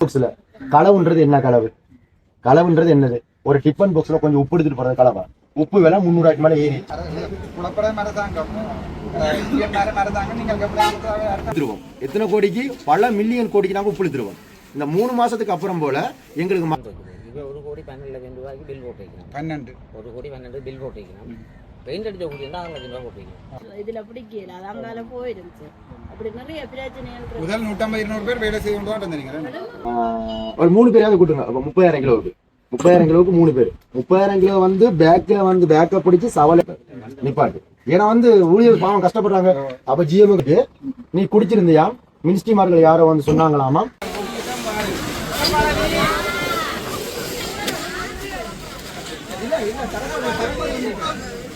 பாக்ஸ்ல களவுன்றது என்ன களவு களவுன்றது என்னது? ஒரு டிஃபன் பாக்ஸ்ல கொஞ்சம் உப்பு எடுத்துட்டு போறது களவா உப்பு விலை முந்நூறுவாய்க்கு மேல ஏறி. நீங்கள் எடுத்துருவோம். எத்தனை கோடிக்கு? பல மில்லியன் கோடிக்கு நாங்க உப்பு எடுத்துருவோம். இந்த மூணு மாசத்துக்கு அப்புறம் போல எங்களுக்கு ஒரு கோடி பன்னெண்டு லட்சம் ரூபாய்க்கு பில் போட்டு பன்னெண்டு. ஒரு கோடி பன்னெண்டு பில் போட்டு பெயிண்ட் அடிச்ச இருந்தால் ஆறு லட்சம் ரூபா இதுல பிடிக்கல. அது அங்கால போயிருந்துச்சு. அப்படி நிறைய பிரச்சனைகள். முதல் நூற்றம்பது இருநூறு பேர் வேலை செய்து கொண்டு தான் ஒரு மூணு பேராவது கூட்டுங்க. அப்ப முப்பதாயிரம் கிலோவுக்கு முப்பதாயிரம் கிலோவுக்கு மூணு பேர். முப்பதாயிரம் கிலோ வந்து பேக்ல வந்து பேக்கை பிடிச்சி சவால நிப்பாட்டு. ஏன்னா வந்து ஊழியர் பாவம் கஷ்டப்படுறாங்க. அப்ப ஜிஎம்க்கு நீ குடிச்சிருந்தியா? மினிஸ்ட்ரிமார்கள் யாரோ வந்து சொன்னாங்களாமா?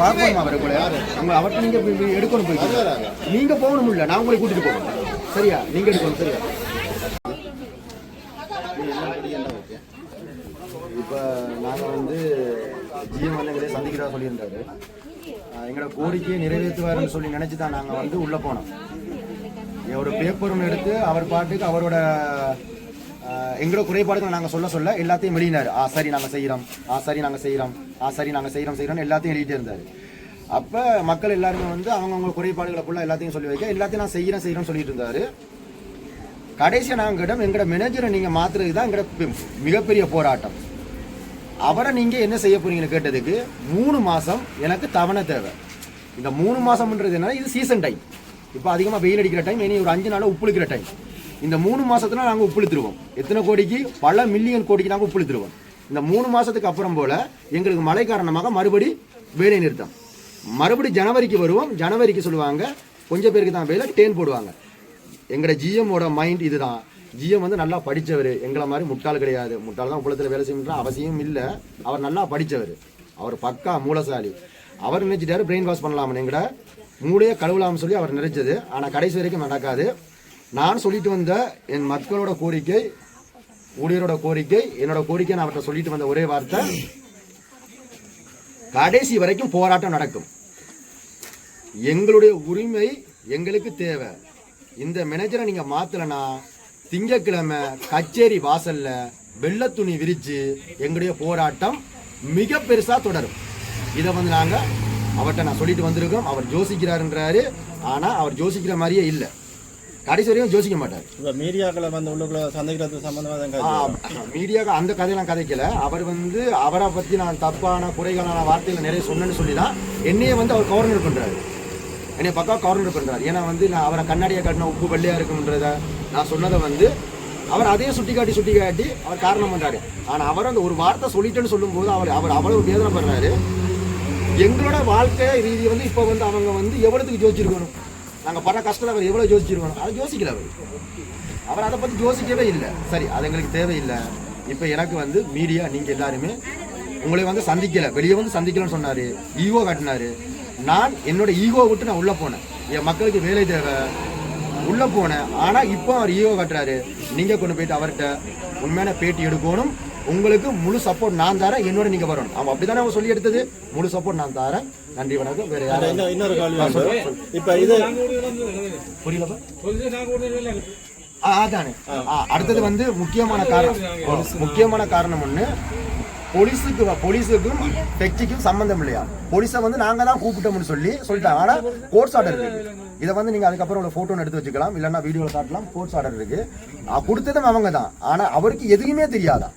பார்க்கணுமா அவரை கூட? யாரு உங்க அவர்கிட்ட நீங்க போய் எடுக்கணும் போயிட்டு நீங்க போகணும் இல்ல நான் உங்களை கூட்டிட்டு போகணும். சரியா? நீங்க எடுக்கணும் சரியா? இப்போ நாங்கள் வந்து ஜிஎம் வந்து சந்திக்கிறதா சொல்லியிருந்தாரு. எங்களோட கோரிக்கையை நிறைவேற்றுவாருன்னு சொல்லி நினச்சி தான் நாங்கள் வந்து உள்ளே போனோம். ஒரு பேப்பரும் எடுத்து அவர் பாட்டுக்கு அவரோட எங்களோட குறைபாடுகளை நாங்கள் சொல்ல சொல்ல எல்லாத்தையும் வெளியினார். ஆ சரி நாங்கள் செய்கிறோம் ஆ சரி நாங்கள் செய்கிறோம் ஆ சரி நாங்கள் செய்கிறோம் செய்கிறோம் எல்லாத்தையும் எழுதிட்டே இருந்தார். அப்போ மக்கள் எல்லாருமே வந்து அவங்கவுங்க குறைபாடுகளை ஃபுல்லாக எல்லாத்தையும் சொல்லி வைக்க எல்லாத்தையும் நான் செய்கிறேன் செய்கிறேன்னு சொல்லிட்டு இருந்தார். கடைசியாக நாங்கள் எங்களோட மேனேஜரை நீங்கள் மாத்துறது தான் எங்களோட பெ- மிகப்பெரிய போராட்டம். அவரை நீங்கள் என்ன செய்ய போறீங்கன்னு கேட்டதுக்கு மூணு மாதம் எனக்கு தவணை தேவை. இந்த மூணு மாதம்ன்றது என்னன்னா இது சீசன் டைம் இப்போ அதிகமாக வெயில் அடிக்கிற டைம் இனி ஒரு அஞ்சு நாள் உப்புளிக்கிற டைம் இந்த மூணு மாசத்துல நாங்கள் உப்புளித்துருவோம் எத்தனை கோடிக்கு? பல மில்லியன் கோடிக்கு நாங்கள் உப்புளித்துருவோம் இந்த மூணு மாசத்துக்கு அப்புறம் போல எங்களுக்கு மழை காரணமாக மறுபடி வேலை நிறுத்தம். மறுபடி ஜனவரிக்கு வருவோம். ஜனவரிக்கு சொல்லுவாங்க கொஞ்சம் பேருக்கு தான் வேலை டேன் போடுவாங்க. எங்களோட ஜிஎம்மோட மைண்ட் இதுதான். ஜிஎம் வந்து நல்லா படித்தவர் எங்களை மாதிரி முட்டாள் கிடையாது. முட்டாள் தான் குளத்தில் வேலை செய்யணுன்ற அவசியம் இல்லை. அவர் நல்லா படித்தவர் அவர் பக்கா மூலசாலி. அவர் நினைச்சிட்டாரு பிரெயின் வாஷ் பண்ணலாம்னு. எங்கட மூளையே கழுவலாம்னு சொல்லி அவர் நினைச்சது. ஆனால் கடைசி வரைக்கும் நடக்காது. நான் சொல்லிட்டு வந்த என் மக்களோட கோரிக்கை ஊழியரோட கோரிக்கை என்னோட கோரிக்கை நான் அவர்கிட்ட சொல்லிட்டு வந்த ஒரே வார்த்தை கடைசி வரைக்கும் போராட்டம் நடக்கும். எங்களுடைய உரிமை எங்களுக்கு தேவை. இந்த மேனேஜரை நீங்கள் மாத்தலனா திங்கக்கிழமை கச்சேரி வாசலில் வெள்ளை துணி விரித்து எங்களுடைய போராட்டம் மிக பெருசாக தொடரும். இதை வந்து நாங்கள் அவர்கிட்ட நான் சொல்லிட்டு வந்திருக்கோம். அவர் ஜோசிக்கிறாருன்றாரு. ஆனால் அவர் ஜோசிக்கிற மாதிரியே இல்லை. கடைசி வரையும் யோசிக்க மாட்டார். இப்போ மீடியாக்களை வந்து உள்ளுக்குள்ள சந்திக்கிறது சம்பந்தமாக தான் மீடியாக்கு அந்த கதையெல்லாம் கதைக்கல. அவர் வந்து அவரை பத்தி நான் தப்பான குறைகளான வார்த்தைகள் நிறைய சொன்னேன்னு சொல்லி தான் என்னையே வந்து அவர் கவர்னர் பண்றாரு. என்னைய பக்கா கவர்னர் பண்றாரு. ஏன்னா வந்து நான் அவரை கண்ணாடியை காட்டின உப்பு வெள்ளையா இருக்கும்ன்றத நான் சொன்னதை வந்து அவர் அதையே சுட்டி காட்டி சுட்டி காட்டி அவர் காரணம் பண்றாரு. ஆனா அவர் அந்த ஒரு வார்த்தை சொல்லிட்டேன்னு சொல்லும்போது அவர் அவர் அவ்வளவு வேதனை பண்றாரு எங்களோட வாழ்க்கை ரீதி வந்து இப்போ வந்து அவங்க வந்து எவ்வளவுக்கு யோசிச்சிருக்கணும்? நாங்கள் படுற கஷ்டத்தை அவர் எவ்வளோ யோசிச்சிருக்கணும்? அதை யோசிக்கல அவர். அவர் அதை பற்றி யோசிக்கவே இல்லை. சரி அது எங்களுக்கு தேவையில்லை. இப்போ எனக்கு வந்து மீடியா நீங்கள் எல்லாருமே உங்களை வந்து சந்திக்கலை. வெளியே வந்து சந்திக்கலன்னு சொன்னார். ஈகோ காட்டினாரு. நான் என்னோட ஈகோ விட்டு நான் உள்ளே போனேன். என் மக்களுக்கு வேலை தேவை. உள்ளே போனேன். ஆனால் இப்போ அவர் ஈகோ காட்டுறாரு. நீங்கள் கொண்டு போயிட்டு அவர்கிட்ட உண்மையான பேட்டி எடுக்கணும். உங்களுக்கு முழு சப்போர்ட் நான் தரேன் என்னோட நீங்க வரணும். அவன் அப்படிதானே அவன் சொல்லி எடுத்தது? முழு சப்போர்ட் நான் தரேன். நன்றி வணக்கம். வேற யாரும் இன்னொரு கேள்வி இப்போ இது புரியலப்பா? ஆ, அதானே. ஆ, அடுத்தது வந்து முக்கியமான காரணம். முக்கியமான காரணம் ஒண்ணு போலீஸுக்கு போலீஸுக்கும் பெக்சிக்கும் சம்பந்தம் இல்லையா? போலீஸை வந்து நாங்க தான் கூப்பிட்டோம்னு சொல்லி சொல்லிட்டாங்க. ஆனா கோர்ட்ஸ் ஆர்டர் இருக்கு. இதை வந்து நீங்க அதுக்கப்புறம் ஒரு போட்டோ எடுத்து வச்சுக்கலாம். இல்லைன்னா வீடியோல காட்டலாம். கோர்ட்ஸ் ஆர்டர் இருக்கு. கொடுத்ததும் அவங்க தான். ஆனா அவருக்கு எதுவுமே தெரியாதான்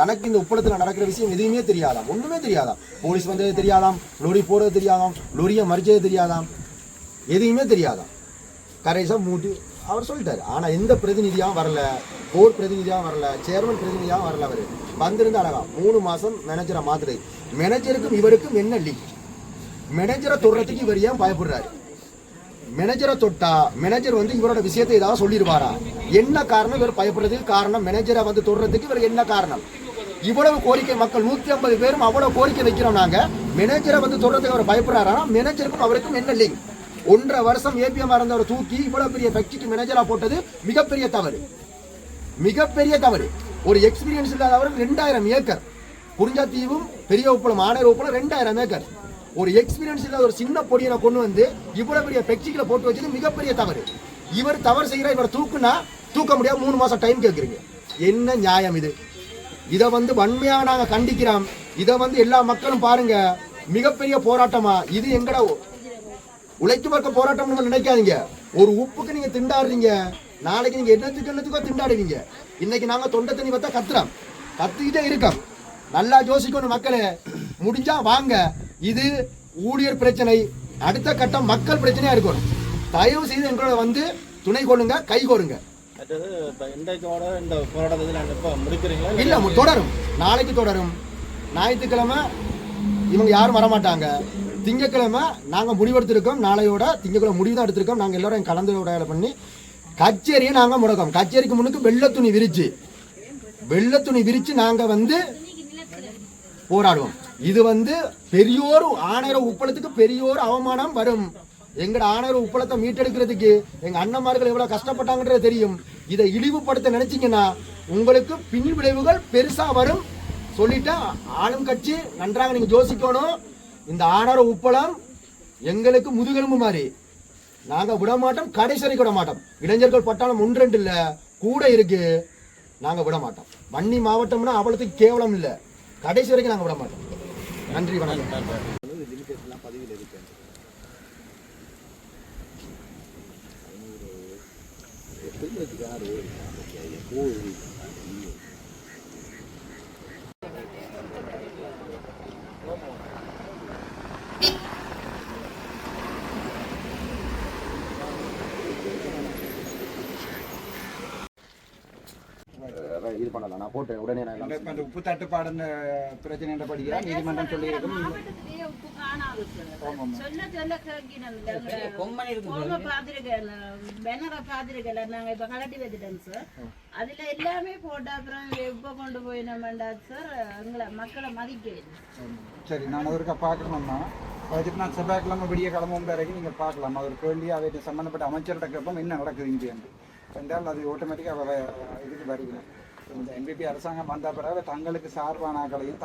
தனக்கு இந்த உப்பளத்தில் நடக்கிற விஷயம் எதுவுமே தெரியாதாம். ஒன்றுமே தெரியாதாம். போலீஸ் வந்தது தெரியாதாம். லொரி போறது தெரியாதாம். லொரியை மறிச்சது தெரியாதாம். எதுவுமே தெரியாதாம். கரைசா மூட்டி அவர் சொல்லிட்டாரு. ஆனால் எந்த பிரதிநிதியாவும் வரல. போர்ட் பிரதிநிதியாகவும் வரல. சேர்மன் பிரதிநிதியாவும் வரல அவர். வந்திருந்த அழகா. மூணு மாசம் மேனேஜரை மாத்துறது. மேனேஜருக்கும் இவருக்கும் என்ன லீக் மேனேஜரை தொடுறதுக்கு இவர் ஏன் பயப்படுறாரு? மேனேஜரை தொட்டா மேனேஜர் வந்து இவரோட விஷயத்தை ஏதாவது சொல்லிடுவாரா? என்ன காரணம் இவர் பயப்படுறதுக்கு காரணம்? மேனேஜரை வந்து தொடுறதுக்கு இவர் என்ன காரணம்? இவ்வளவு கோரிக்கை மக்கள் நூத்தி ஐம்பது பேரும் அவ்வளவு கோரிக்கை வைக்கிறோம் நாங்க. மேனேஜரை வந்து தொடர்றதுக்கு அவர் பயப்படுறாரா. மேனேஜருக்கும் அவருக்கும் என்ன லிங்க் ஒன்றரை வருஷம் ஏபிஎம் இருந்தவரை தூக்கி இவ்வளவு பெரிய கட்சிக்கு மேனேஜரா போட்டது மிகப்பெரிய தவறு. மிகப்பெரிய தவறு. ஒரு எக்ஸ்பீரியன்ஸ் இல்லாதவர் ரெண்டாயிரம் ஏக்கர். குறிஞ்சாத்தீவும் பெரிய உப்பளம் ஆணையர் உப்பளம் ரெண்டாயிரம் ஏக்கர். ஒரு எக்ஸ்பீரியன்ஸ் இல்லாத ஒரு சின்ன பொடியை கொண்டு வந்து இவ்வளவு பெரிய பெக்சிகளை போட்டு வச்சது மிகப்பெரிய தவறு. இவர் தவறு செய்கிற இவர் தூக்குனா தூக்க முடியாது. மூணு மாசம் டைம் கேட்குறீங்க என்ன நியாயம் இது? இதை வந்து வன்மையாக நாங்கள் கண்டிக்கிறோம். இதை வந்து எல்லா மக்களும் பாருங்க. மிகப்பெரிய போராட்டமா? இது எங்கட உழைத்து வர்க்க போராட்டம்னு நினைக்காதீங்க. ஒரு உப்புக்கு நீங்க திண்டாடுறீங்க. நாளைக்கு நீங்க என்னத்துக்கு என்னத்துக்கோ திண்டாடுவீங்க. இன்னைக்கு நாங்க தொண்டை தண்ணி பார்த்தா கத்துறோம். கத்துக்கிட்டே இருக்கோம். நல்லா யோசிக்கணும் மக்களே. முடிஞ்சா வாங்க. இது ஊழியர் பிரச்சனை. அடுத்த கட்டம் மக்கள் பிரச்சனையா இருக்கணும். தயவு செய்து எங்களோட வந்து துணை கொள்ளுங்க கை கோருங்க. அடுத்தது இப்போ இன்றைக்கோட இந்த போராட்டத்தில் நாங்கள் இப்போ முடிக்கிறீங்களா இல்ல தொடரும். நாளைக்கு தொடரும். ஞாயிற்றுக்கிழமை இவங்க யாரும் வரமாட்டாங்க. திங்கக்கிழமை நாங்க முடிவெடுத்திருக்கோம். நாளையோட திங்கக்கிழமை முடிவு தான் எடுத்திருக்கோம். நாங்க எல்லாரும் கலந்து உரையாடல் பண்ணி கச்சேரியை நாங்க முடக்கோம். கச்சேரிக்கு முன்னுக்கு வெள்ளை துணி விரிச்சு. வெள்ளை துணி விரிச்சு நாங்க வந்து போராடுவோம். இது வந்து பெரியோர் ஆணையர உப்பளத்துக்கு பெரியோர் அவமானம் வரும். எங்கட ஆணையர் உப்பளத்தை மீட்டெடுக்கிறதுக்கு எங்க அண்ணன்மார்கள் எவ்வளவு கஷ்டப்பட்டாங்கன்றது தெரியும். இதை இழிவுபடுத்த நினைச்சீங்கன்னா உங்களுக்கு பின் விளைவுகள் பெருசா வரும். சொல்லிட்டா ஆளும் கட்சி நன்றாக நீங்க யோசிக்கணும். இந்த ஆணர உப்பளம் எங்களுக்கு முதுகெலும்பு மாதிரி. நாங்க விட மாட்டோம் கடைசி வரைக்கும் விட மாட்டோம். இளைஞர்கள் பட்டாளம் ஒன்று ரெண்டு இல்ல கூட இருக்கு. நாங்க விட மாட்டோம் வன்னி மாவட்டம்னா அவ்வளவுக்கு கேவலம் இல்ல. கடைசி வரைக்கும் நாங்க விட மாட்டோம் நன்றி வணக்கம் இது பண்ணலாம் நான் போட்டேன் உடனே நான் இந்த உப்பு தட்டுப்பாடுன்னு பிரச்சனை படிக்கிறா நீதிமன்றம் சொல்லியிருக்கும். சொல்ல சொல்ல பார்த்திருக்கேன். பேனரை பார்த்திருக்கேன். நாங்க இப்ப கலட்டி வச்சுட்டோம் சார். அதுல எல்லாமே போட்டு அப்புறம் எப்ப கொண்டு போய் நம்ம சார் எங்களை மக்களை மதிக்க சரி நான் ஒருக்கா பார்க்கணும்னா வச்சுட்டு நான் செவ்வாய்க்கிழமை விடிய கிளம்பும் வரைக்கும் நீங்கள் பார்க்கலாம் அது ஒரு கேள்வி அவைக்கு சம்மந்தப்பட்ட அமைச்சர்கிட்ட கேட்போம் என்ன நடக்குது இங்கே என்றால் அது ஆட்டோமேட்டிக்காக இதுக்கு வருகிறேன் இந்த என்பிபி அரசாங்கம் வந்த பிறகு தங்களுக்கு சார்பானாக்களையும்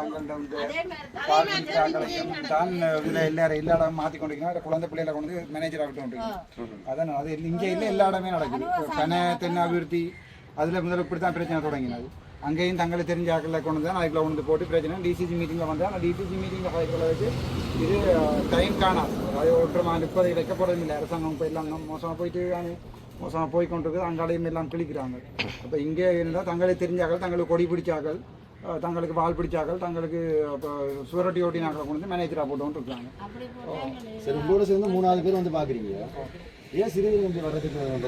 பார்க்கின்றாங்களையும் தான். இதில் எல்லாரும் எல்லா இடமும் மாற்றி கொண்டிருக்கணும் குழந்தை பிள்ளைகளை கொண்டு மேனேஜர் ஆகிட்டு அதான் அது இங்கே இல்லை எல்லா இடமே நடக்குது. பனை தென் அபிவிருத்தி அதில் முதல்ல இப்படி தான் பிரச்சனை தொடங்கினது. அங்கேயும் தங்களுக்கு தெரிஞ்ச ஆக்களை கொண்டு தான் அதுக்குள்ள கொண்டு போட்டு பிரச்சனை. டிசிசி மீட்டிங்கில் வந்தால் அந்த டிசிசி மீட்டிங்கில் கலைக்குள்ள வச்சு இது டைம் காணாது. அது வைக்க போகிறதும் இல்லை. அரசாங்கம் எல்லாம் மோசமாக போயிட்டு மோசமாக போய் கொண்டு இருக்குது அங்காலையும் எல்லாம் கிழிக்கிறாங்க. அப்போ இங்கே இருந்தால் தங்களுக்கு தெரிஞ்சாக்கள் தங்களுக்கு கொடி பிடிச்சாக்கள் தங்களுக்கு வால் பிடிச்சாக்கள் தங்களுக்கு இப்போ சுவரொட்டி ஓட்டினாக்களை கொண்டு வந்து மேனேஜராக போட்டு இருக்காங்க. சரி உங்களோட சேர்ந்து மூணாவது பேர் வந்து பாக்குறீங்க. ஏன் வந்து வர்றதுக்கு அந்த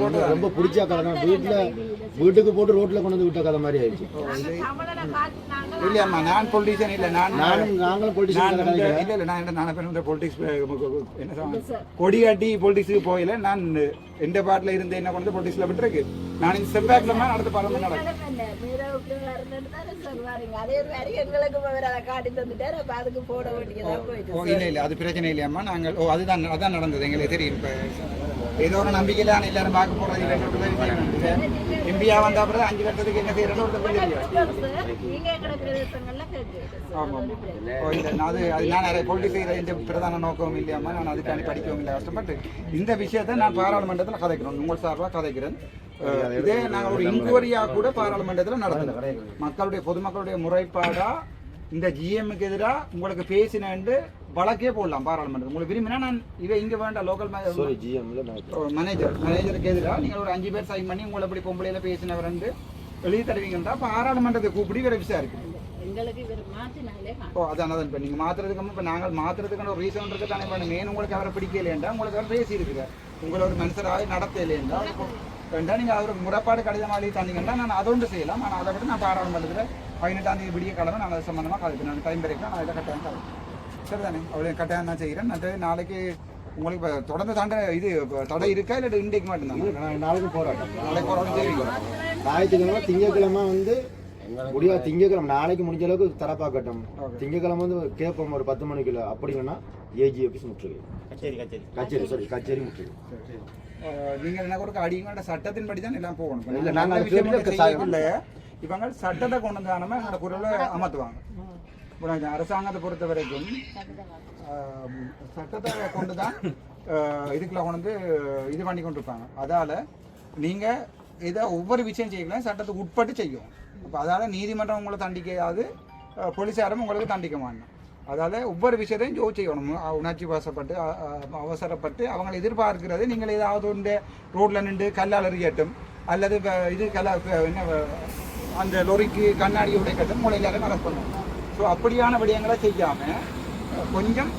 போட்டு ரொம்ப பிடிச்ச கதை தான். வீட்டுல வீட்டுக்கு போட்டு ரோட்ல கொண்டு வந்து விட்ட கதை மாதிரி ஆயிடுச்சு. இல்லையம்மா நான் பொலிட்டீஷியன் இல்லை நான் நானும் நாங்களும் நான் பொலிட்டிஷியன் இல்ல. இல்ல நான் நான் பேர் இந்த பொலிட்டிக்ஸ் என்ன சொல்லுவாங்க கொடி காட்டி பொலிட்டிக்ஸுக்கு போயில நான் எந்த பாட்டில் இருந்து என்ன கொண்டு பொலிட்டிக்ஸ்ல விட்டுருக்கு. நான் இந்த செவ்வாய்க்கிழமை அடுத்த பார்லமெண்ட் நடக்கும். அதே மாதிரி எங்களுக்கு காட்டி தந்துட்டாரு. அப்ப அதுக்கு போட வேண்டியதா? போயிட்டு ஓ இல்லை இல்லை அது பிரச்சனை இல்லையம்மா நாங்கள் ஓ அதுதான் அதான் நடந்தது எங்களுக்கு தெரியும் இப்போ. ஏதோ ஒரு நம்பிக்கையில எல்லாரும் பார்க்க போறது இல்லை எம்பியா வந்த அப்புறம் அஞ்சு கட்டத்துக்கு என்ன செய்யறோம் தெரியும் ஆமாம் ஓ இல்லை நான் அது அது நான் நிறைய பொலிட்டிக்ஸ் செய்கிற எந்த பிரதான நோக்கமும் இல்லையாம்மா நான் அதுக்காண்டி படிக்கவும் இல்லை கஷ்டப்பட்டு. இந்த விஷயத்தை நான் பாராளுமன்றத்தில் கதைக்கிறோம் உங்கள் சார்பாக கதைக்கிறேன். இதே நாங்கள் ஒரு இன்கொயரியாக கூட பாராளுமன்றத்தில் நடத்தணும். மக்களுடைய பொதுமக்களுடைய முறைப்பாடா இந்த ஜிஎம்முக்கு எதிராக உங்களுக்கு பேசினேன்ட்டு வழக்கே போடலாம் பாராளுமன்றத்தில் உங்களுக்கு விரும்பினா நான் இதை இங்கே வேண்டாம் லோக்கல் ஜிஎம்ல மேனேஜர் மேனேஜருக்கு எதிராக நீங்கள் ஒரு அஞ்சு பேர் சைன் பண்ணி உங்களை இப்படி பொம்பளையில பேசினவர் எழுதி தருவீங்கன்னா பாராளுமன்றத்தை கூப்பிடி வேற காணும். ஓ அதான் அதான். இப்போ நீங்கள் மாற்றுறதுக்கு இப்போ நாங்கள் மாற்றுறதுக்கான ஒரு ரீசன் இருக்கு தானே இப்போ மெயின் உங்களுக்கு அவரை பிடிக்கலையேண்டா உங்களுக்கு அவர் பேசியிருக்குங்க உங்களை ஒரு மனுஷராக நடத்தலையேண்டா வேண்டாம் நீங்கள் அவருக்கு முறைப்பாடு கடிதம் எழுதி தந்தீங்கன்னா நான் அதொன்று செய்யலாம். ஆனால் அதை விட நான் பாராளுமன்றத்தில் பதினெட்டாம் தேதி விடிய கிழமை நான் அது சம்மந்தமாக கதைப்பேன் நான் டைம் வரைக்கும் நான் இதை கட்டாயம் கதைப்பேன் சரிதானே? அவ்வளோ கட்டாயம் நான் செய்கிறேன் மற்ற நாளைக்கு உங்களுக்கு இப்ப தொடர்ந்து தாண்ட இது தடை இருக்கா இல்லை இன்றைக்கு மட்டும்தான்? நான் நாளைக்கு போராட்டம். நாளைக்கு போராட்டம் செய்வீங்க ஞாயிற்றுக்கிழமை திங்கக்கிழமை வந்து முடியா திங்கக்கிழமை நாளைக்கு முடிஞ்ச அளவுக்கு தரப்பாக்கட்டும். திங்கக்கிழமை வந்து கேட்போம் ஒரு பத்து மணிக்குள்ள. அப்படி இல்லைன்னா ஏஜி ஆஃபீஸ் முற்றுகை. கச்சேரி கச்சேரி. கச்சேரி சாரி கச்சேரி முற்றுகை. அஹ் நீங்க என்ன கொடுக்க? அடிங்க சட்டத்தின்படி தான் எல்லாம் போகணும். இல்ல, நாங்க நாங்க இவங்க சட்டத்தை கொண்டு வந்தானமே எங்களோட குரலை அமர்த்துவாங்க. இந்த அரசாங்கத்தை பொறுத்த வரைக்கும் சட்டத்தை கொண்டு தான் இதுக்குள்ள கொண்டு வந்து இது பண்ணி கொண்டு இருப்பாங்க அதால நீங்க இதை ஒவ்வொரு விஷயம் செய்யலாம் சட்டத்துக்கு உட்பட்டு செய்யும். அப்போ அதால நீதிமன்றம் உங்களை தண்டிக்காது போலீஸாரும் உங்களுக்கு தண்டிக்க மாட்டோம் அதால ஒவ்வொரு விஷயத்தையும் ஜோ செய்யணும். உணர்ச்சி வசப்பட்டு அவசரப்பட்டு அவங்களை எதிர்பார்க்கிறது நீங்கள் ஏதாவது ஒன்று ரோட்ல நின்று கல்லால் எறியட்டும் அல்லது இது கல்ல என்ன அந்த லொரிக்கு கண்ணாடி உடைக்கட்டும் மூளையிலாக நடக்கணும் பண்ணுவோம் ஸோ அப்படியான விடயங்களை செய்யாமல் கொஞ்சம்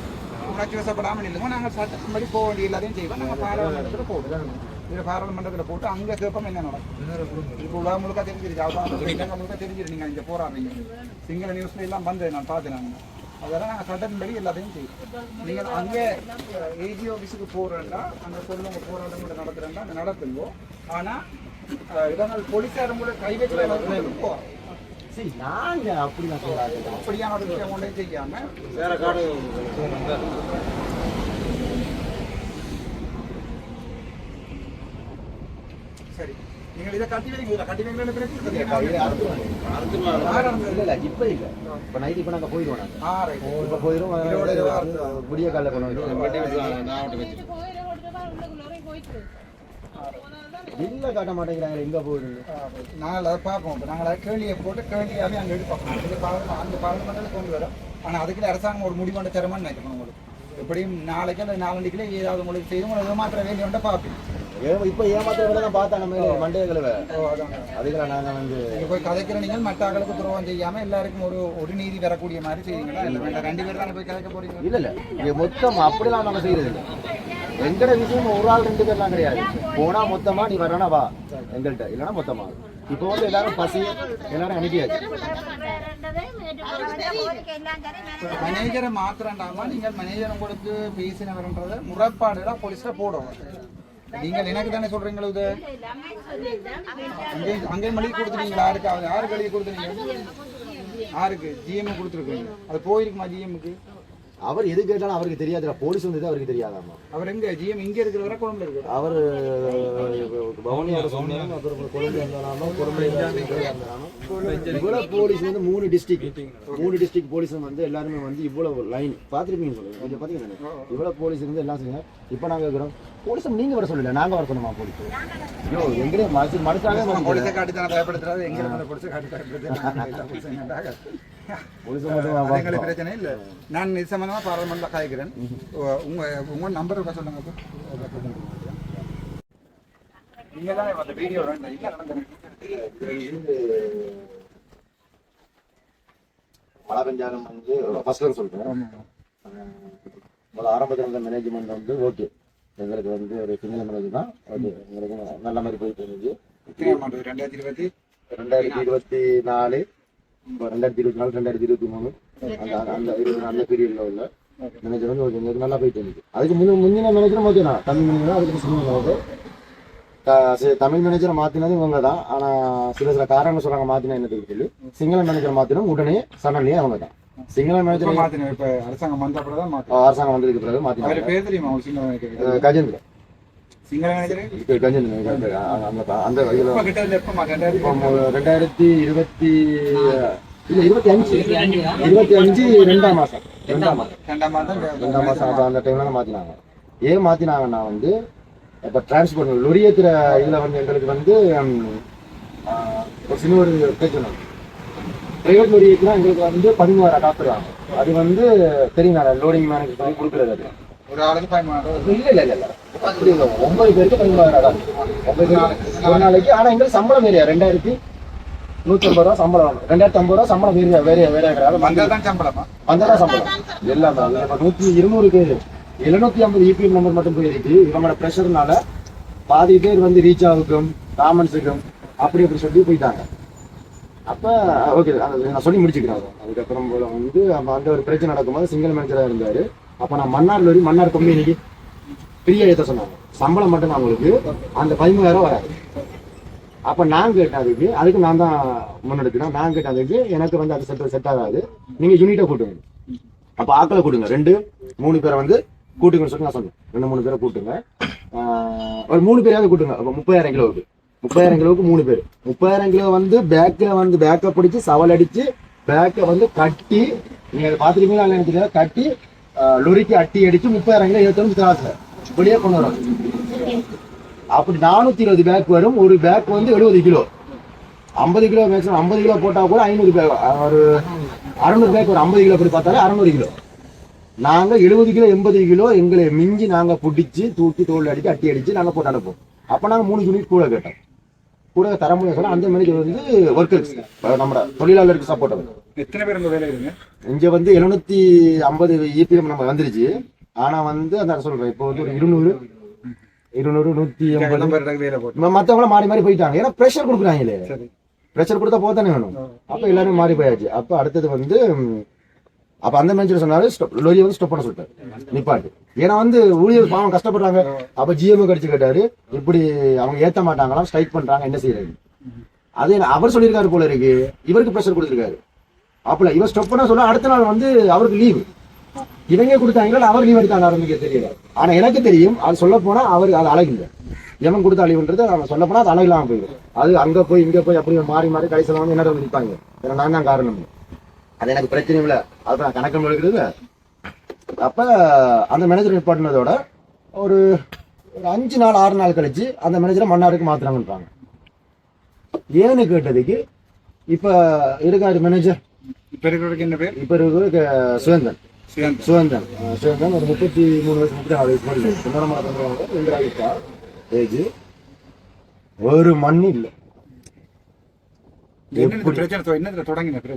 உணர்ச்சி வசப்படாமல் இல்லைங்க நாங்கள் சட்டத்தின்படி போக வேண்டிய எல்லாத்தையும் செய்வோம். நாங்கள் பாராளுமன்றத்தில் போடுவோம் இதில் பாராளுமன்றத்தில் போட்டு அங்கே கேட்போம் என்ன நடக்கும். இப்போ உலகம் முழுக்க தெரிஞ்சிருச்சு. அவ்வளோ முழுக்க தெரிஞ்சிரு நீங்கள் இங்கே போராடுறீங்க சிங்கள நியூஸ்ல எல்லாம் வந்து நான் பார்த்தேன் நாங்கள் அதெல்லாம் நாங்கள் சட்டத்தின்படி எல்லாத்தையும் செய்வோம். நீங்கள் அங்கே ஏஜி ஆஃபீஸுக்கு போகிறேன்னா அங்கே சொல்லுங்க போராட்டம் கூட நடத்துகிறேன்னா அங்கே நடத்துங்கோ ஆனால் இதனால் போலீஸாரும் கூட கை சரி நாங்க அப்படி அப்படியான ஒரு விஷயம் ஒன்றையும் செய்யாமல் வேற காடு சரி நீங்கள் இதை கட்டி வைங்க கட்டி வைங்க. இப்ப இல்ல. இப்ப நைட் இப்ப நாங்க போயிடுவோம் நாங்க. ஆ ரைட் இப்ப போயிடும் புதிய காலைல கொண்டு வந்து இல்ல காட்ட மாட்டேங்கிறாங்க எங்க போகுது? நாங்கள் அதை பார்ப்போம். இப்போ நாங்கள் அதை கேள்வியை போட்டு கேள்வியாகவே அங்கே எடுப்போம் அந்த பார்லமெண்ட் அந்த பார்லமெண்ட்டில் கொண்டு வரோம். ஆனால் அதுக்குள்ள அரசாங்கம் ஒரு முடிவு கொண்டு தரமான்னு நினைக்கணும் உங்களுக்கு. எப்படியும் நாளைக்கு அல்லது நாலண்டிக்குள்ள ஏதாவது உங்களுக்கு செய்து உங்களை ஏமாத்திர வேண்டிய ஒன்றை பார்ப்பீங்க ஏ- இப்ப ஏமாத்த வேலை தான் பார்த்தா நம்ம மண்டைய கழுவ. ஓ அதான் அதுக்குள்ள நாங்க வந்து நீங்கள் போய் கதைக்கிற நீங்கள் மற்ற ஆட்களுக்கு துரோகம் செய்யாமல் எல்லாருக்கும் ஒரு ஒரு நீதி வரக்கூடிய மாதிரி வேண்டாம் ரெண்டு பேர் தானே போய் கதைக்க போறீங்க? இல்ல இல்ல. மொத்தம் அப்படிலாம் நம்ம செய்யறது இல்ல. எங்கட விஷயம் ஒரு ஆள் ரெண்டு பேர்லாம் கிடையாது போனா மொத்தமா நீ வரனா வா எங்கள்கிட்ட இல்லைன்னா மொத்தமா இப்போ வந்து எல்லாரும் பசி எல்லாரும் அனுப்பியாச்சு மேனேஜரை மாத்திரண்டாம நீங்கள் மேனேஜர் உங்களுக்கு பேசினவர்ன்றத முறைப்பாடுலாம் போலீஸ்ல போடும் நீங்கள் எனக்கு தானே சொல்றீங்களா இது அங்கே அங்கே மளிகை கொடுத்துட்டீங்களா யாருக்கு அவர் யாருக்கு மளிகை கொடுத்துட்டீங்க யாருக்கு ஜிஎம் கொடுத்துருக்கீங்க அது போயிருக்குமா ஜிஎம்க்கு அவர் எது கேட்டாலும் அவருக்கு தெரியாதுடா. போலீஸ் வந்தது அவருக்கு தெரியாதாமா அவர் எங்க? ஜிஎம் இங்க இருக்கிறவரை குழம்புல இருக்கிற அவர் பவனியோட சொன்னாலும் அப்புறம் கொழும்பு இருந்தாலும் கொழும்புல இவ்வளவு போலீஸ் வந்து மூணு டிஸ்ட்ரிக்ட் மூணு டிஸ்ட்ரிக்ட் போலீஸ் வந்து எல்லாருமே வந்து இவ்வளவு லைன் பார்த்துருப்பீங்க சொல்லுங்க கொஞ்சம் பார்த்தீங்கன்னா இவ்வளவு போலீஸ் இருந்து எல்லாம் செய்யுங்க இப்போ நாங்க இருக்கிறோம். போலீஸ் நீங்க வர சொல்லல. நாங்க வர சொன்னோமா போலீஸ்? ஐயோ எங்கே மனசு போலீஸை காட்டி தானே பயப்படுத்துறாரு. எங்க போலீஸை காட்டி பயப்படுத்துறாங்க எங்களுக்கு பிரச்சனை இல்லை. நான் இது சம்பந்தமா பாராளுமன்ற காய்க்கிறேன் உங்க உங்க நம்பர் இருக்கா சொல்லுங்க அப்போ. நீங்க தானே அந்த வீடியோ இல்ல நடந்தது? மழை பெஞ்சாலும் வந்து சொல்றேன். முதல்ல ஆரம்பத்தில் இருந்த மேனேஜ்மெண்ட் வந்து ஓகே எங்களுக்கு வந்து ஒரு சிங்கிள் மேனேஜ் தான். ஓகே எங்களுக்கு நல்ல மாதிரி போயிட்டு இருந்துச்சு? ரெண்டாயிரத்தி இருபத்தி? ரெண்டாயிரத்தி இருபத்தி நாலு இப்போ ரெண்டாயிரத்தி இருபத்தி நாலு ரெண்டாயிரத்தி இருபத்தி மூணு. அந்த அந்த அந்த பீரியட்ல உள்ள மேனேஜர் வந்து ஓகே நல்லா போயிட்டு இருந்துச்சு அதுக்கு முன்ன முந்தின மேனேஜரும் ஓகே தான். தமிழ் மேனேஜர் அதுக்கு சிங்கிள் ஓகே தமிழ் மேனேஜரை மாத்தினது இவங்க தான். ஆனா சில சில காரணங்கள் சொல்றாங்க மாத்தினா என்னதுக்கு சொல்லி சிங்கள மேனேஜர் மாத்தினோம் உடனே சடன்லயே அவங்க தான். சிங்கள மேனேஜர் மாத்தினேன். இப்ப அரசாங்கம் வந்த மாத்தினேன். அரசாங்கம் வந்ததுக்கு பிறகு மாத்தினாங்க. பேர் தெரியுமா? சிங்கள மேனேஜர் ரெண்டாயிரத்தி இருபத்தி இல்ல இருபத்தி அஞ்சு. இருபத்தி அஞ்சு. ரெண்டாம் மாசம். ரெண்டாம் மாசம். ரெண்டாம் மாதம் ரெண்டாம் மாசம் அப்ப அந்த டைம்ல தான் மாத்தினாங்க. ஏன் மாத்தினாங்கன்னா வந்து இப்ப டிரான்ஸ்போர்ட் லொரி ஏத்துற இதுல வந்து எங்களுக்கு வந்து ஒரு சின்ன ஒரு பிரச்சனை பிரைவேட் லொரி ஏத்துனா எங்களுக்கு வந்து பதிமூவாயிரம் காசு தருவாங்க. அது வந்து தெரியும் லோடிங் மேனேஜ் பண்ணி கொடுக்குறது அது. ஒரு ஆளுக்கு பயமாறும் இல்ல இல்ல இல்ல ஒன்பது பேருக்கு பதிமூவாயிரம் காசு ஒன்பது பேருக்கு ஒரு நாளைக்கு ஆனா எங்களுக்கு சம்பளம் வேறையா ரெண்டாயிரத்தி நூத்தி ஐம்பது ரூபா சம்பளம் ரெண்டாயிரத்தி ஐம்பது ரூபா சம்பளம் வேறையா வேறையா வேறையா வந்தா தான் சம்பளமா பந்தரா சம்பளம் எல்லாமே நூத்தி இருநூறுக்கு எழுநூத்தி ஐம்பது இபிஎம் நம்பர் மட்டும் போயிருக்கு இவங்களோட ப்ரெஷர்னால பாதி பேர் வந்து ரீச் ஆகுக்கும் காமெண்ட்ஸுக்கும் அப்படி அப்படி சொல்லி போயிட்டாங்க அப்ப ஓகே நான் சொல்லி முடிச்சுக்கிறேன் அதுக்கப்புறம் போல வந்து அந்த ஒரு பிரச்சனை நடக்கும்போது சிங்கிள் மேனேஜரா இருந்தாரு அப்ப நான் மன்னார்ல ஒரு மன்னார் கம்பெனிக்கு ஃப்ரீயாக ஏத்த சொன்னாங்க. சம்பளம் மட்டும் அவங்களுக்கு அந்த பதிமூணாயிரம் வராது. அப்ப நான் கேட்டேன் அதுக்கு அதுக்கு நான் தான் முன்னெடுக்கிறேன். நான் கேட்டதுக்கு எனக்கு வந்து அது செட் செட் ஆகாது. நீங்க யூனிட்டை கூட்டுங்க. அப்ப ஆக்களை கூட்டுங்க. ரெண்டு மூணு பேரை வந்து கூட்டுங்கன்னு சொல்லி நான் சொன்னேன். ரெண்டு மூணு பேரை கூட்டுங்க. ஆஹ் ஒரு மூணு பேரையாவது கூட்டுங்க. அப்போ முப்பதாயிரம் கிலோவுக்கு முப்பதாயிரம் கிலோவுக்கு மூணு பேர். முப்பதாயிரம் கிலோ வந்து பேக்கில் வந்து பேக்கை பிடிச்சி சவல் அடிச்சு பேக்கை வந்து கட்டி நீங்க அதை பார்த்துருக்கீங்களா இல்லைன்னு தெரியல கட்டி லொரிக்கு அட்டி அடிச்சு முப்பதாயிரம் கிலோ ஏற்றணும் திராட்சை வெளியே கொண்டு வரோம். அப்படி நானூத்தி இருபது பேக் வரும். ஒரு பேக் வந்து எழுபது கிலோ. ஐம்பது கிலோ மேக்ஸிமம் ஐம்பது கிலோ போட்டால் கூட ஐநூறு பேக் ஒரு அறுநூறு பேக் ஒரு ஐம்பது கிலோ அப்படி பார்த்தாலே அறநூறு கிலோ. நாங்கள் எழுபது கிலோ எண்பது கிலோ எங்களை மிஞ்சி நாங்கள் பிடிச்சி தூக்கி தோல் அடிச்சு அட்டி அடிச்சு நாங்கள் போட்டு அனுப்புவோம். அப்போ நாங்கள் மூணு யூனிட் கூட கேட்டோம். கூட தர முடியும் சொன்னா அந்த மேனேஜர் வந்து ஒர்க்கர்ஸ் நம்ம தொழிலாளருக்கு சப்போர்ட் ஆகும் எத்தனை பேர் வேலை இருங்க இங்க வந்து எழுநூத்தி ஐம்பது இபிஎம் நம்ம வந்துருச்சு. ஆனா வந்து அந்த சொல்றேன் இப்போ வந்து ஒரு இருநூறு இருநூறு நூத்தி எண்பது எல்லாம் பேர் வேலை போட்டு. ம- மத்தவங்களும் மாறி மாறி போயிட்டாங்க. ஏன்னா ப்ரெஷர் கொடுக்குறாங்களே. ப்ரெஷர் கொடுத்தா போதானே வேணும். அப்ப எல்லாரும் மாறி போயாச்சு. அப்ப அடுத்தது வந்து அப்ப அந்த மேனேஜர் சொன்னாரு stop- வந்து ஸ்டாப் பண்ண சொல்லிட்டாரு. நிப்பாட்டு. ஏன்னா வந்து ஊழியர் பாவம் கஷ்டப்படுறாங்க. அப்ப ஜிஎம் கடிச்சு கேட்டாரு இப்படி அவங்க ஏத்த மாட்டாங்களாம் ஸ்ட்ரைக் பண்றாங்க என்ன செய்யறாங்க அது என்ன- அவர் சொல்லியிருக்காரு போல இருக்கு. இவருக்கு ப்ரெஷர் கொடுத்துருக்காரு. அப்பல இவர் ஸ்டாப் பண்ண சொல்ல அடுத்த நாள் வந்து அவருக்கு லீவு இவங்க கொடுத்தாங்களா அவர் லீவ் எடுத்தாங்க ஆரம்பிக்க தெரியல. ஆனா எனக்கு தெரியும் அது சொல்ல போனா அவருக்கு அது அழகில்லை எவன் கொடுத்த அழிவுன்றது அவன் சொல்ல போனா அது அழகில்லாம போயிடும். அது அங்க போய் இங்க போய் அப்படி மாறி மாறி கடைசியில் வந்து என்ன நிற்பாங்க நான் தான் காரணம். அது எனக்கு பிரச்சனை இல்லை. அது நான் கணக்கம் எடுக்கிறது அப்ப அந்த மேனேஜர் நிப்பாட்டினதோட ஒரு ஒரு அஞ்சு நாள் ஆறு நாள் கழிச்சு அந்த மேனேஜரை மன்னாருக்கு மாத்துறாங்கன்றாங்க. ஏன்னு கேட்டதுக்கு இப்ப இருக்காரு மேனேஜர் இப்ப இருக்கிறவருக்கு என்ன பேர்? இப்ப இருக்கு சுவேந்தன் சிவந்த் சுவேந்தன் சுவேந்தன் ஒரு முப்பத்தி மூணு வயசு முப்பத்தி நாலு வயசு. மாதிரி சுந்தரமா பண்றவங்க ரெண்டு ஆயிட்டா ஏஜ் ஒரு மண்ணு இல்ல என்ன இந்த பிரச்சனை தொ- என்னத்துல தொடங்கின பிரச்சனை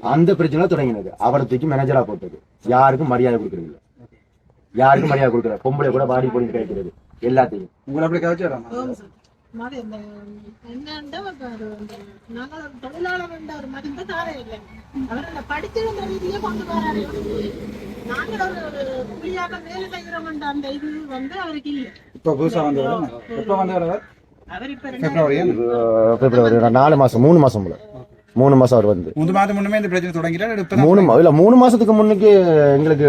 அந்த பிரச்சனை தொடங்கினது. அவரை தூக்கி மேனேஜரா போட்டது. யாருக்கும் மரியாதை கொடுக்கறது இல்ல. யாருக்கும் மரியாதை கொடுக்கற பொம்பளை கூட பாடி போடி கேட்கிறது. எல்லாத்தையும். உங்களை அப்படி அஹ் பிப்ரவரி நாலு மாசம் மூணு மாசம் போல. மூணு மாசம் அவர் வந்து. மூணு மாதம் முன்னமே இந்த பிரச்சனை இப்ப மூணு இல்ல மூணு மாசத்துக்கு முன்னுக்கு எங்களுக்கு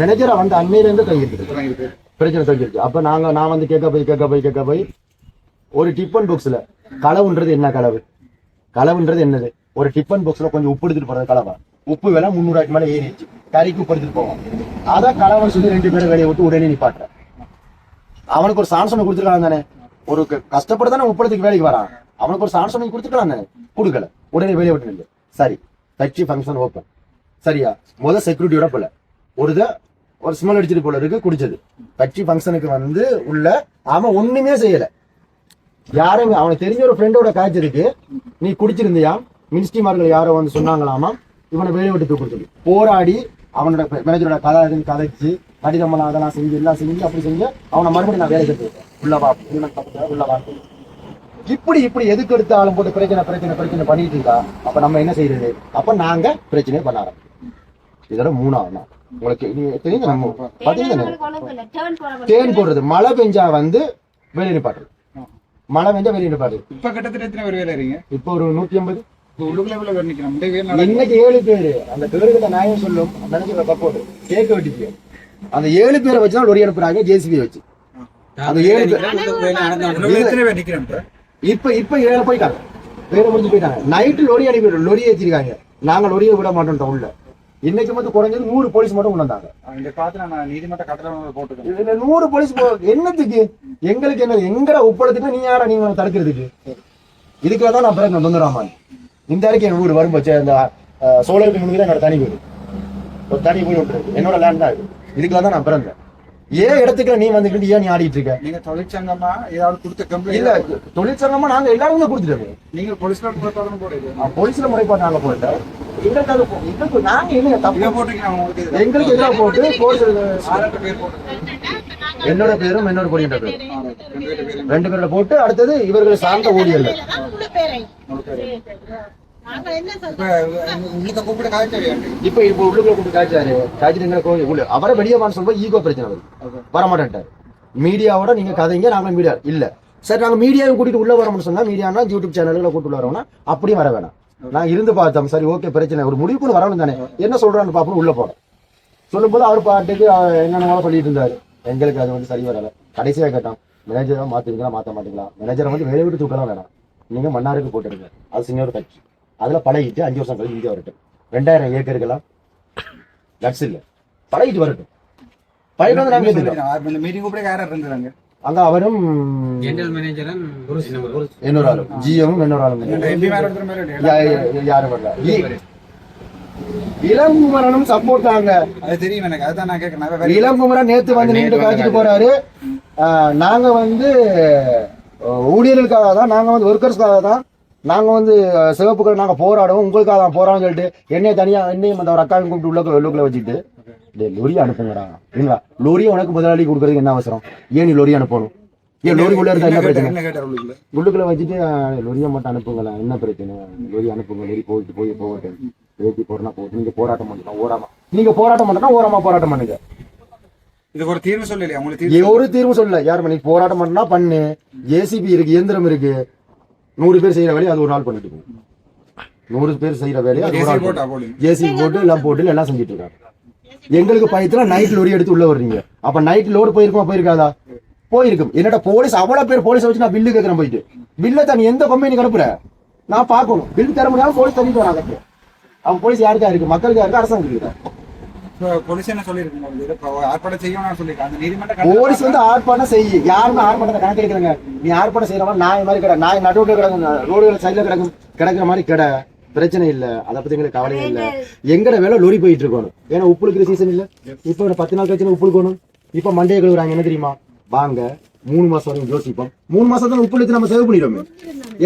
மேனேஜரா வந்து அன்னையில இருந்து கையிருக்குது தொடங்கிருக்கு பிரச்சனை தோக்கிருச்சு அப்ப நாங்க நான் வந்து கேட்க போய் கேட்க போய் கேட்க போய் ஒரு டிஃபன் பாக்ஸ்ல களவுன்றது என்ன களவு களவுன்றது என்னது? ஒரு டிஃபன் பாக்ஸ்ல கொஞ்சம் உப்பு எடுத்துட்டு போறது களவா உப்பு விலை முந்நூறுவாய்க்கு மேல ஏறிடுச்சு. கறிக்கு உப்பு எடுத்துட்டு போவோம். அதான் களவன் சொல்லி ரெண்டு பேரும் வேலையை விட்டு உடனே நிப்பாட்டுற அவனுக்கு ஒரு சான்சனை கொடுத்துருக்காங்க தானே ஒரு கஷ்டப்பட்டு தானே உப்படத்துக்கு வேலைக்கு வரான். அவனுக்கு ஒரு சான்ஸ் நீங்க தானே கொடுக்கல. உடனே வெளியே விட்டு நில்லு. சரி. கட்சி ஃபங்க்ஷன் ஓப்பன் சரியா? முத செக்யூரிட்டியோட போல. ஒரு இதை ஒரு ஸ்மெல் அடிச்சிட்டு போல இருக்கு குடிச்சது. கட்சி ஃபங்க்ஷனுக்கு வந்து உள்ள அவன் ஒண்ணுமே செய்யல. யாரும் அவனுக்கு தெரிஞ்ச ஒரு ஃப்ரெண்டோட காய்ச்சதுக்கு நீ குடிச்சிருந்தியா? மினிஸ்ட்ரிமார்கள் யாரோ வந்து சொன்னாங்களாமா? இவனை வெளியே விட்டு தூக்கு போராடி அவனோட மேனேஜரோட கதை கதைச்சு கடிதம் அதெல்லாம் செஞ்சு எல்லாம் செஞ்சு அப்படி செஞ்சு அவனை மறுபடியும் நான் வேலை கட்டு உள்ளவா உள்ளவா இப்படி இப்படி எதுக்கு எடுத்தாலும் போட்டு பிரச்சனை பிரச்சனை பிரச்சனை பண்ணிட்டு இருக்கா? அப்ப நம்ம என்ன செய்யறது அப்ப நாங்க பிரச்சனை பண்ண ஆரம்பிச்சோம் இதோட மூணாவது நாள். உங்களுக்கு தெரியுங்க நம்ம பாத்தீங்கன்னா தேன் போடுறது. மழை பெஞ்சா வந்து வெளியே நிப்பாட்டுறது மழை பெஞ்சா வெளியே நிப்பாட்டுறது இப்ப கிட்டத்தட்ட எத்தனை பேர் வேலை இருங்க இப்போ ஒரு நூத்தி ஐம்பது. இன்னைக்கு ஏழு பேரு. அந்த பேருக்கிட்ட நியாயம் சொல்லும். நினைக்கிற சப்போர்ட் கேட்க வெட்டிக்கு அந்த ஏழு பேரை வச்சு தான் லொரி அனுப்புறாங்க ஜேசிபி வச்சு. அந்த ஏழு பேர் இப்ப இப்ப ஏழு போயிட்டாங்க. வேற முடிஞ்சு போயிட்டாங்க. நைட்டு லொரி அனுப்பி லொரி ஏற்றிருக்காங்க நாங்க லொரியை விட மாட்டோம் உள்ள இன்னைக்கு மட்டும் குறைஞ்சது நூறு போலீஸ் மட்டும் உள்ள வந்தாங்க. இந்த காத்துல நான் நீதிமன்ற கட்டளை போட்டுக்கேன் நூறு போலீஸ் என்னத்துக்கு? எங்களுக்கு என்ன எங்கட உப்பளத்துக்கு நீ யாரா? நீங்க தடுக்கிறதுக்கு? இதுக்குள்ள தான் நான் பிறகு தொந்தராமான் இந்த வரைக்கும் என் வீடு வரும் பட்சம் இந்த அஹ், சோழருக்கு முன்னாடி என்னோட தனி வீடு. ஒரு தனி வீடு. என்னோட லேண்ட் தான் இது இதுக்குள்ள தான் நான் பிறந்தேன். ஏன் இடத்துக்கு நீ வந்துக்கிட்டு ஏன் நீ ஆடிட்டு இருக்க? நீங்க தொழிற்சங்கமா ஏதாவது கொடுத்த கம்ப்ளைண்ட் இல்ல தொழிற்சங்கமா நாங்க எல்லாருமே கொடுத்துட்டோம் நீங்க போலீஸ்ல கொடுத்தாலும் போடுது போலீஸ்ல முறைப்பாடு நாங்க போட்டோம் எங்களுக்கு நாங்க என்ன இதை தப்பு போட்டிருக்கீங்க. எங்களுக்கு எதிராக போட்டு போலீஸ் பேர் போட்டுருக்கீங்க. என்னோட பேரும் என்னோட பொடியோட பேரும் ரெண்டு பேர் பேர் ரெண்டு பேர்ல போட்டு அடுத்தது இவர்களை சார்ந்த ஊழியர்கள். இப்ப கூப்பிட்டு இப்ப இப்ப உள்ளுக்குள்ள கூட்டு காய்ச்சாரு கோயில் உள்ள அவரை வெளியே வான்னு சொல்லும்போது ஈகோ பிரச்சனை வருது. வர மாட்டேன்ட்டாரு மீடியாவோட நீங்க கதைங்க நாங்க மீடியா இல்ல. சரி நாங்க மீடியாவும் கூட்டிட்டு உள்ள வரோம்னு சொன்னா மீடியானா யூடியூப் சேனல்களை கூட்டிட்டு உள்ள வரோம்னா அப்படியும் வர வேணாம். நான் இருந்து பார்த்தோம். சரி ஓகே பிரச்சனை. ஒரு முடிவுக்கு வரணும் தானே. என்ன சொல்றான்னு பாப்போம் உள்ள போறோம் சொல்லும்போது அவர் பாட்டுக்கு அஹ், என்னென்னமோ சொல்லிட்டு இருந்தாரு. எங்களுக்கு அது வந்து சரி வரல. கடைசியா கேட்டோம் மேனேஜரை மாத்துவீங்களா? மாத்த மாட்டீங்களா? மேனேஜரை வந்து வேலையை விட்டு தூக்கலாம் வேணாம். நீங்க மன்னாருக்கு போட்டுருங்க அது சின்ன கட்சி. அதுல பழகிட்டு அஞ்சு வருஷம் கழிச்சு இங்கே வரட்டும். ரெண்டாயிரம் ஏக்கருக்கெல்லாம் லட்ஸ் இல்ல பழகிட்டு வரட்டும். பழகிட்டு வந்து மீட்டிங் கூட இருந்தாங்க அங்க அவரும் ஜெனரல் மேனேஜரும் இன்னொரு ஆளும். ஜிஎம் இன்னொரு ஆளும் யாரும் வரல. இளங்குமரனும் சப்போர்ட் தாங்க. அது தெரியும் எனக்கு. அதுதான் நான் கேட்கறேன் இளங்குமரன் நேத்து வந்து நின்று காய்ச்சிட்டு போறாரு. ஆஹ் நாங்க வந்து ஊழியர்களுக்காக தான் நாங்க வந்து ஒர்க்கர்ஸ்க்காக தான் நாங்க வந்து அஹ், சிவப்புக்கள் நாங்க போராடுவோம். உங்களுக்காக தான் போராடும் சொல்லிட்டு என்னைய தனியா என்னையும் அந்த ஒரு அக்காவையும் கூப்பிட்டு உள்ள உள்ளுக்குள்ள வச்சுட்டு டேய் லொரி அனுப்புங்கடா. இல்லைங்களா லொரி உனக்கு முதலாளி கொடுக்கறதுக்கு என்ன அவசரம்? ஏன் நீ லொரி அனுப்பணும்? ஏன் லொரி உள்ள இருந்தா என்ன பிரச்சனை? உள்ளுக்குள்ள? வச்சுட்டு லொரியை மட்டும் அனுப்புங்களேன். என்ன பிரச்சனை? லொரி அனுப்புங்க லொரி போயிட்டு போய் போகட்டும். ஏற்றி போறனா போட்டு நீங்க போராட்டம் பண்ணலாம் ஓராமா. நீங்க போராட்டம் பண்ணா ஓராமா போராட்டம் பண்ணுங்க. இதுக்கு ஒரு தீர்வு சொல்லலையா? ஒரு தீர்வு சொல்லல. யார் பண்ணி போராட்டம் பண்ணா பண்ணு. ஏசிபி இருக்கு இயந்திரம் இருக்கு. நூறு பேர் செய்யற வேலையை அது ஒரு நாள் பண்ணிட்டு போகும் நூறு பேர் செய்யற வேலையை அது ஒரு ஏசி நாள் போட்டா எல்லாம் போட்டு எல்லாம் செஞ்சுட்டு இருக்காங்க. எங்களுக்கு பயத்துல நைட் லோரி எடுத்து உள்ள வர்றீங்க. அப்ப நைட் லோடு போயிருக்குமா போயிருக்காதா? போயிருக்கும். என்னடா போலீஸ் அவ்வளவு பேர் போலீஸ் வச்சு நான் பில்லு கேட்கறேன் போயிட்டு. பில்ல தனி எந்த கம்பெனிக்கு அனுப்புற? நான் பார்க்கணும். பில் தர முடியாம போலீஸ் தள்ளிட்டு வராங்க. அவன் போலீஸ் யாருக்கா இருக்கு? மக்களுக்கா இருக்கு? அரசாங்கம் இருக்கா? என்ன சொல்லியிருக்கீங்க? உங்களுக்கு இப்போ ஆர்ப்பாட்டம் செய்யணும்னு சொல்லியிருக்காங்க. அந்த நீதிமன்றம் போலீஸ் வந்து ஆர்ப்பாட்டம் செய்யு யாருமே ஆர்ப்பாட்டத்தை கணக்கு எடுக்கிறாங்க நீ ஆர்ப்பாட்டம் செய்யற மாதிரி நாய் மாதிரி கடை நாய் நடுவில் கிடக்கு ரோடுகள் சைடில் கிடக்கும். கிடக்குற மாதிரி கடை. பிரச்சனை இல்ல. அதை பத்தி எங்களுக்கு கவலையே இல்ல. எங்கட வேலை லொரி போயிட்டு இருக்கணும். ஏன்னா உப்பு இருக்கிற சீசன் இல்ல. இப்போ பத்து நாள் கழிச்சு உப்பு இருக்கணும். இப்ப மண்டையை கழுவுறாங்க. என்ன தெரியுமா? வாங்க. மூணு மாசம் வரைக்கும் யோசிப்போம். மூணு மாசம் தான் உப்பு எடுத்து நம்ம சேவ் பண்ணிடுவோமே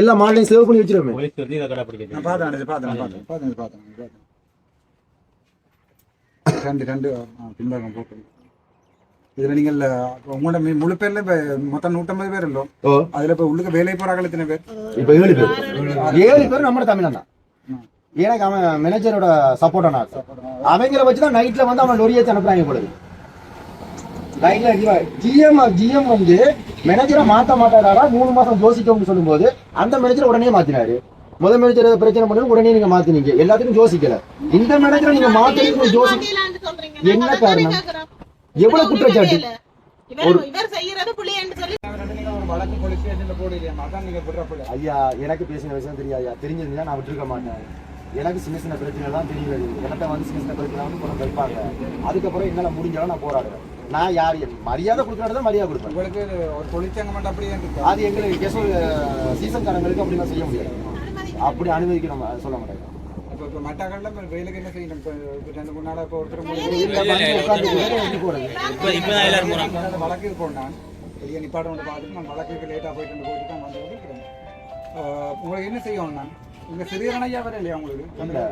எல்லா மாடலையும் சேவ் பண்ணி வச்சிருவோமே நான் பார்த்தேன் இது பார்த்தேன் பார்த்தேன் பார்த்தேன் இது பார்த்தேன் இது பார்த்தேன் ரெண்டு ரெண்டு ஆ, பின்பாகம் போட்டு. இதுல நீங்கள் உங்களோட முழு பேர்ல இப்ப மொத்தம் நூற்றம்பது பேர் இல்லோ அதுல இப்ப உள்ளுக்கு வேலை போறாங்க எத்தனை பேர்? இப்ப ஏழு பேர். ஏழு பேர் நம்ம தமிழன் தான். எனக்கு அவன் மேனேஜரோட சப்போர்ட் ஆனா. அவங்கள வச்சுதான் நைட்ல வந்து அவன் லொரி ஏத்தி அனுப்புறாங்க போல நைட்ல ஜிஎம் ஜிஎம் வந்து மேனேஜரை மாத்த மாட்டாரா மூணு மாசம் யோசிக்கும்னு சொல்லும்போது அந்த மேனேஜர் உடனே மாத்தினாரு. முதல் மேனேஜர் பிரச்சனை பண்ணி உடனே நீங்க மாத்தினீங்க. எல்லாத்துக்கும் யோசிக்கல. இந்த மேனேஜரை நீங்க மாத்தணும் யோசி. என்ன காரணம்? தானே. எவ்வளவு குற்றச்சாட்டு? ஐயா எனக்கு பேசின விஷயம் தெரியாது தெரிஞ்சிருந்தா நான் விட்டுருக்க மாட்டேன். எனக்கு சின்ன சின்ன பிரச்சனை தான் தெரியாது. என்கிட்ட வந்து சின்ன சின்ன பிரச்சனை வந்து கொண்டு வைப்பாங்க. அதுக்கப்புறம் என்னால முடிஞ்சாலும் நான் போராடுவேன். நான் யார்? மரியாதை கொடுக்கறத மரியாதை கொடுப்பேன். உங்களுக்கு ஒரு தொழிற்சங்கம் மட்டும் அப்படியே இருக்கு. அது எங்களுக்கு கெசோ சீசன் காரங்களுக்கு அப்படி நான் செய்ய முடியாது. அப்படி அனுமதிக்கணும் சொல்ல மாட்டேன் இப்போ மட்டாக்கள்ல இப்போ வெயிலுக்கு என்ன செய்யணும்? இப்போ ரெண்டு மூணு நாளா இப்போ ஒருத்தர் வழக்குக்கு போனேன் பெரிய நிப்பாட்டம் பார்த்துட்டு நான் வழக்குக்கு லேட்டாக போயிட்டு வந்து போயிட்டு தான் வந்து உங்களுக்கு என்ன செய்யணும் நான்? இங்கே சிறியவன் ஐயா வர இல்லையா உங்களுக்கு?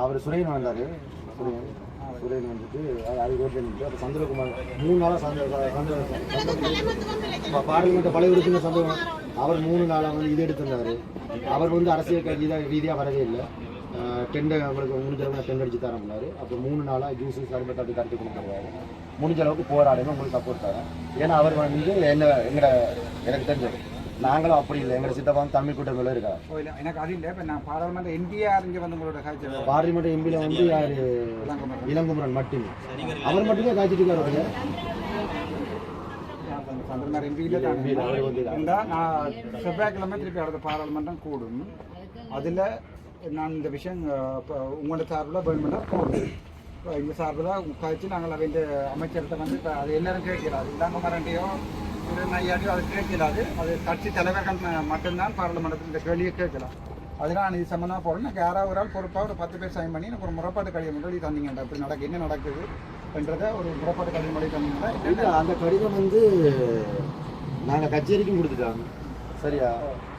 அவர் சுரேன் வந்தாரு. சுரேன் சுரேன் வந்துட்டு அது அது ரோட்ல நின்று சந்திரகுமார் மூணு நாளாக சந்திர சந்திர பார்லிமெண்ட் பழைய உறுப்பினர் சந்தோகம் அவர் மூணு நாளாக வந்து இது எடுத்திருந்தார். அவர் வந்து அரசியல் க- இதா ரீதியாக வரவே இல்லை. டெண்டை அவங்களுக்கு முடிஞ்ச அளவுக்கு டெண்ட் அடிச்சு தரமுன்னாரு அப்போ மூணு நாளாக ஜூஸ் சர்பத் அப்படி கருத்து கொடுத்துருவாரு முடிஞ்ச அளவுக்கு போராடுங்க உங்களுக்கு சப்போர்ட் தரேன். ஏன்னா அவர் வந்து என்ன எங்கட எனக்கு தெரிஞ்சது. நாங்களும் அப்படி இல்லை. எங்கட சித்தப்பா வந்து தமிழ் கூட்டத்தில் இருக்கா? ஓ இல்லை எனக்கு அது இல்லை. இப்போ நான் பாராளுமன்ற எம்பிஆர் இங்கே வந்து உங்களோட காய்ச்சல் பார்லிமெண்ட் எம்பியில் வந்து யாரு? இளங்குமரன். மட்டுமே. அவர் மட்டுமே காய்ச்சிட்டு இருக்காரு சந்திரனார் எம்பியில் தான். நான் செவ்வாய்க்கிழமை திருப்பி அடுத்த பாராளுமன்றம் கூடும். அதில் நான் இந்த விஷயம் உங்களோட சார்பில் வேணுமெண்டா போடுறேன் இப்போ இந்த சார்பில் உட்காந்து நாங்கள் அவங்க அமைச்சர்கிட்ட வந்து அது எல்லாரும் கேட்கலாது இல்லாம மரண்டியோ நையாடியோ அது கேட்கலாது அது கட்சி தலைவர்கள் மட்டும்தான் பாராளுமன்றத்தில் கேள்வியை கேட்கலாம். அதெல்லாம் நான் இது சம்மந்தமாக போகிறேன் எனக்கு யாராவது ஒரு ஆள் பொறுப்பாக ஒரு பத்து பேர் சைன் பண்ணி எனக்கு ஒரு முறைப்பாட்டு கடிதம் எழுதி தந்தீங்கடா இப்படி நடக்கு என்ன நடக்குது என்றதை ஒரு முறைப்பாட்டு கடிதம் எழுதி தந்தீங்கன்னா அந்த கடிதம் வந்து நாங்க கச்சேரிக்கும் கொடுத்துட்டோம் சரியா?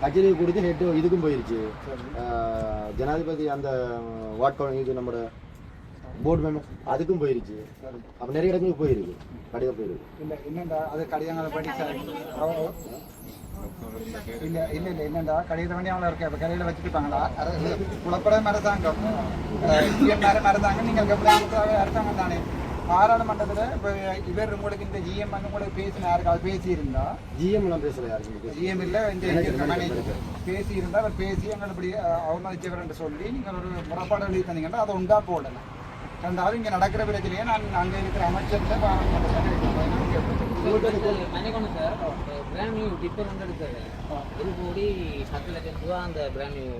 கச்சேரிக்கு கொடுத்து ஹெட் இதுக்கும் போயிருச்சு. ஆஹ், ஜனாதிபதி அந்த வாட் இது நம்ம போர்டு மெம்பர் அதுக்கும் போயிருச்சு. அப்ப நிறைய இடங்களுக்கு போயிருக்கு. கடிதம் போயிருக்கு. இல்ல என்னண்டா? அது கடிதங்களை படி சார். இல்ல இல்ல இல்ல என்னண்டா? கடிதம் பண்ணி அவங்கள இருக்க? கடையில வச்சுருப்பாங்களா குழப்பட அரசாங்கம் இந்தியன் மேல அரசாங்கம் நீங்கள் அரசாங்கம் தானே? பாராளுமன்றத்துல இப்ப இவர் உங்களுக்கு இந்த ஜிஎம் உங்களுக்கு பேசின யாருக்காவது பேசியிருந்தா? ஜிஎம் எல்லாம் பேசல யாருக்கு ஜிஎம் இல்ல இந்த மேனேஜர் பேசி இருந்தா அவர் பேசி எங்களை இப்படி அவமதிச்சவர் என்று சொல்லி நீங்கள் ஒரு முறைப்பாடு எழுதி தந்தீங்கன்னா அதை உண்டா போடலாம் ரெண்டாவது இங்க நடக்கிற பிரச்சனையை நான் அங்க இருக்கிற அமைச்சர்கிட்ட சார் பிராண்ட் நியூ டிப்பர் வந்து எடுத்தது ஒரு கோடி பத்து லட்சம் ரூபா அந்த பிராண்ட் நியூ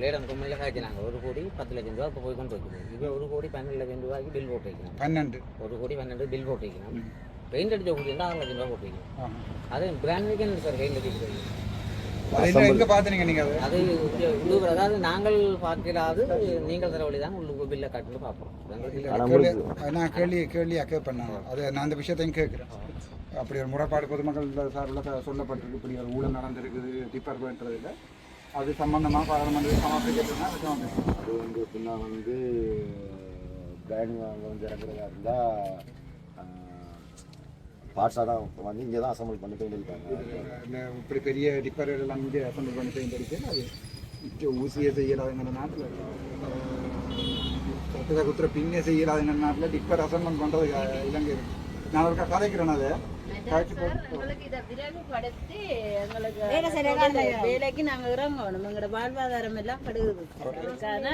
லேடன் கம்பெனியில் காய்ச்சினாங்க. ஒரு கோடி பத்து லட்சம் ரூபா இப்போ போய் கொண்டு வைக்கணும் இப்போ ஒரு கோடி பன்னெண்டு லட்சம் ரூபாய்க்கு பில் போட்டு வைக்கணும் பன்னெண்டு. ஒரு கோடி பன்னெண்டு பில் போட்டு வைக்கணும் பெயிண்ட் அடிச்ச கூடி இருந்தால் ஆறு லட்சம் ரூபா போட்டு வைக்கணும். அது பிராண்ட் நியூக்கு சார் பெயிண்ட் அடிச்சு என்ன எங்க பாத்தீங்க நீங்க அதை? உள்ளூர் அதாவது நாங்கள் பார்க்கிறாது நீங்கள் தர வழி தான் உள்ளூர் பில்லை கட்டுன்னு பார்ப்போம். நான் கேள்வி கேள்வியா கேட்பேன் அது நான் அந்த விஷயத்தையும் கேட்குறேன். அப்படி ஒரு முறைப்பாடு பொதுமக்கள் சார்பில் சொல்லப்பட்டிருக்கு. இப்படி ஒரு ஊழல் நடந்திருக்குது டிபார்ட்மெண்ட்றதுல அது சம்பந்தமாக பாராளுமன்ற சமர்ப்பிக்கிறதுனா அது வந்து எப்படின்னா வந்து வாங்க வந்து இறங்குறதா இருந்தால் பார்ட்ஸாக தான் வந்து இங்கே தான் அசம்பிள் பண்ணி பெயிண்ட் அடிப்பாங்க இப்படி பெரிய டிப்பர் எல்லாம் இங்கே அசம்பிள் பண்ணி பெயிண்ட் அடிச்சு அது ஊசியை செய்யலாதுங்கிற நாட்டில்? கட்டுத குத்துற பின்னே செய்யலாதுங்கிற நாட்டில்? டிப்பர் அசம்பிள் பண்ணுறது இலங்கை நான் ஒரு கதைக்கிறேன் அதை. எங்களுக்கு இதை விரைவுபடுத்தி எங்களுக்கு வேலைக்கு நாங்க இறங்கணும். எங்களோட வாழ்வாதாரம் எல்லாம். அதுக்கான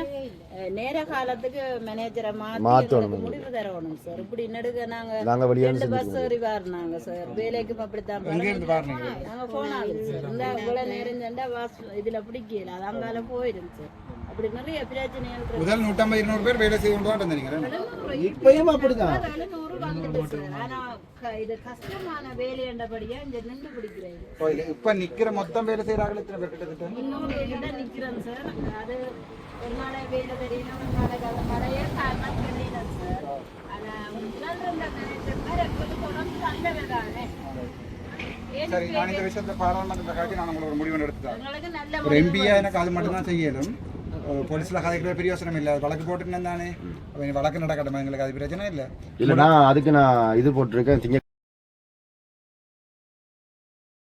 அஹ், நேர காலத்துக்கு மேனேஜரை எங்களுக்கு முடிவு தரணும் சார். இப்படி நடுக நாங்க நாங்கள் ரெண்டு பஸ் ஏறி வரனாங்க சார். வேலைக்கும் அப்படித்தான் நாங்க போனாங்க சார். இந்த இவ்வளவு நேரம் சென்றா வாஸ் இதுல பிடிக்கல. அது அங்கால போயிடும் சார். அப்படி நிறைய பிரச்சனைகள். முதல் நூற்றம்பது இருநூறு பேர் வேலை செய்து கொண்டு தான் இருந்தீங்க இப்பயும் அப்படிதான். ஆனா இது கஷ்டமான வேலை என்றபடியா இங்க நின்று கோயில் இப்போ நிற்கிற மொத்தம் வேலை செய்கிறார்கள் இத்தனை பேர் இன்னொரு இடம் நிக்கிறேன் சார். அது ஒரு நாளை வேலை தெரியணும் ஒரு அது மழையே காரணம் தெரியல சார். ஆனா தொடர்ந்து தானே. ஏன்னு சரி நான் இந்த விஷயத்தை பாராளுமன்றத்தை காட்டி நான் உங்களுக்கு ஒரு முடிவு எடுத்துட்டேன் ஒரு எம்பியா எனக்கு அது மட்டும் தான் போலீஸில் கதைக்கிற பிரயோசனம் இல்லை அது வழக்கு போட்டுன்னு தானே அப்ப இனி வழக்கு நடக்கட்டும் எங்களுக்கு அது பிரச்சனை இல்லை இல்லை நான் அதுக்கு நான் இது போட்டிருக்கேன் திங்க